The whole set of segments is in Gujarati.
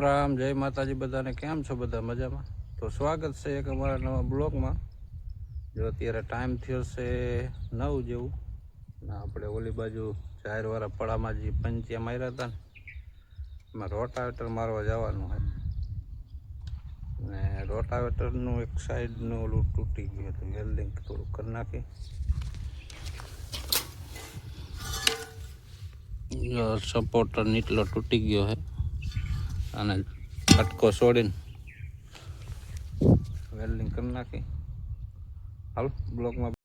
રામ જય માતાજી, બધાને કેમ છો બધા મજામાં? તો સ્વાગત છે એક અમારા નવા બ્લોગમાં. જો અત્યારે ટાઈમ થયો છે નવ જેવું. ને આપણે ઓલી બાજુ જાહેરવાળા પડામાં જે પંચ્યા માર્યા હતા ને, એમાં રોટાવેટર મારવા જવાનું હોય ને રોટાવેટરનું એક સાઈડનું ઓલું તૂટી ગયું હતું વેલ્ડિંગ થોડું કરી નાખી. સપોર્ટર નીટલો તૂટી ગયો છે. અને કટકો છોડીને વેલ્ડિંગ કરી નાખી. હાલ બ્લોકમાં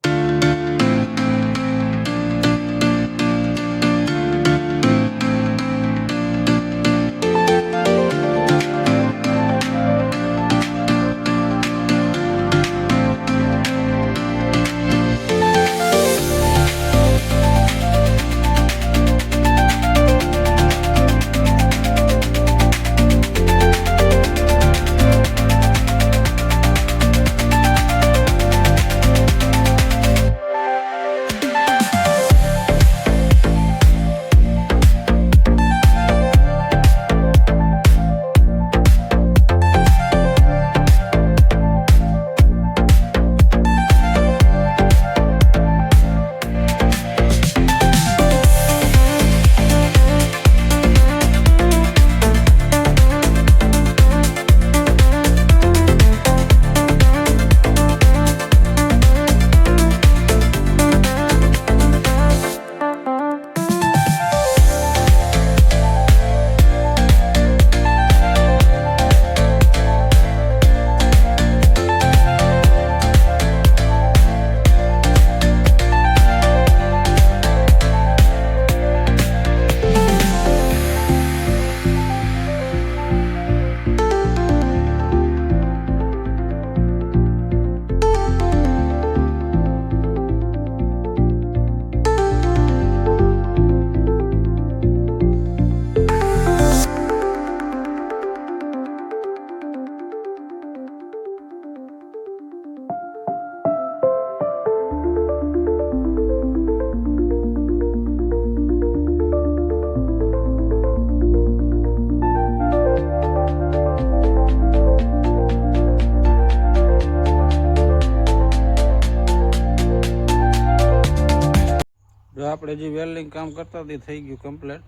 આપણે જે વેલ્ડિંગ કામ કરતા હતી થઈ ગયું કમ્પ્લીટ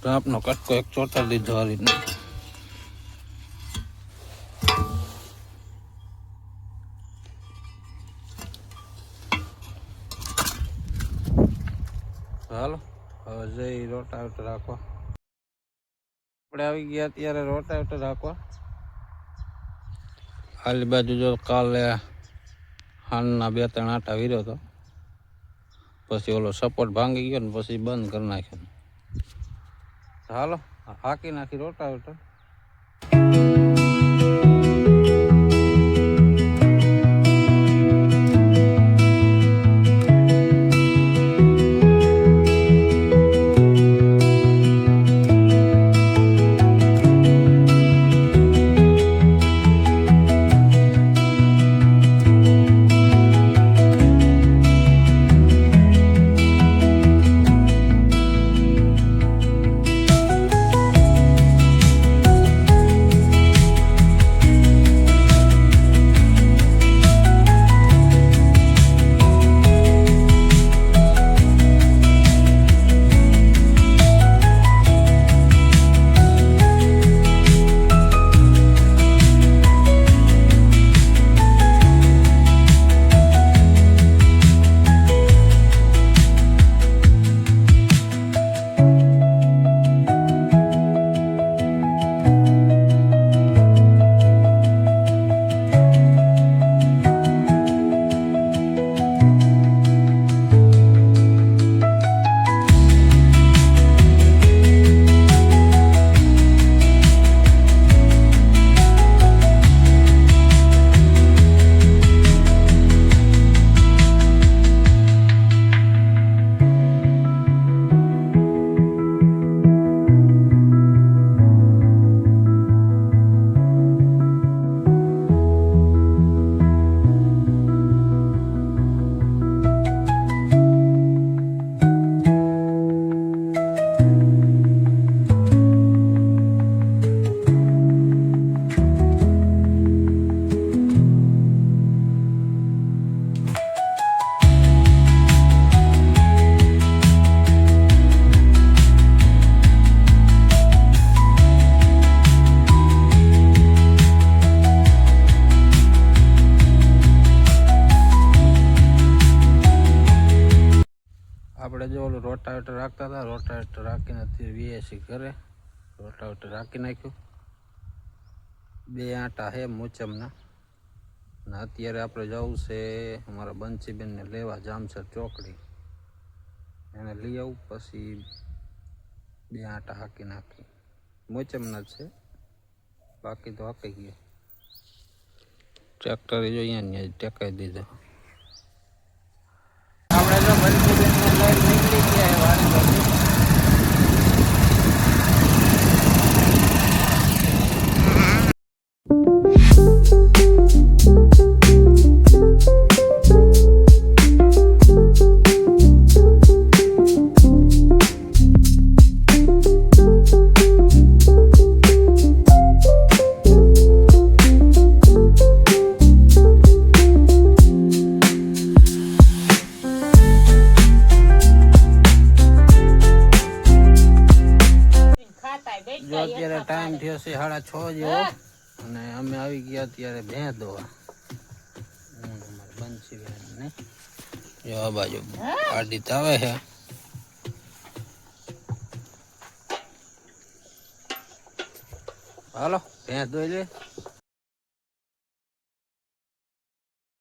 તો આપનો કટકો એક ચોથા લીધો આ રીતનો હાલો, હવે જઈ રોટાવેટર રાખવા. આપણે આવી ગયા ત્યારે રોટાવેટર રાખવા. આલી બાજુ જો કાલે હાલના બે ત્રણ આટા વીર્યો હતો પછી ઓલો સપોર્ટ ભાંગી ગયો ને પછી બંધ કરી નાખ્યો. હાલો હાકી નાખી રોટાવેટર. ઓલું રોટાવેટર રાખતા હતા. રોટાવેટર રાખીને અત્યારે વીએસી ઘરે રોટાવેટર રાખી નાખ્યું. બે આટા હે મોચમના. ને અત્યારે આપણે જવું છે અમારા બંસીબેનને લેવા જામસર ચોકડી. એને લઈ આવું, પછી બે આટા હાકી નાખી. મોચમના છે. બાકી તો હાકી ગયા. ટ્રેક્ટર જો અહીંયા ટેકાઈ દીધો. થયો છે સાડા છ જેવો. અને અમે આવી ગયા ત્યારે ભેં દોવા. હું અમારી જો આ બાજુ પાડી આવે છે. હાલો ભેં દોઈ લે.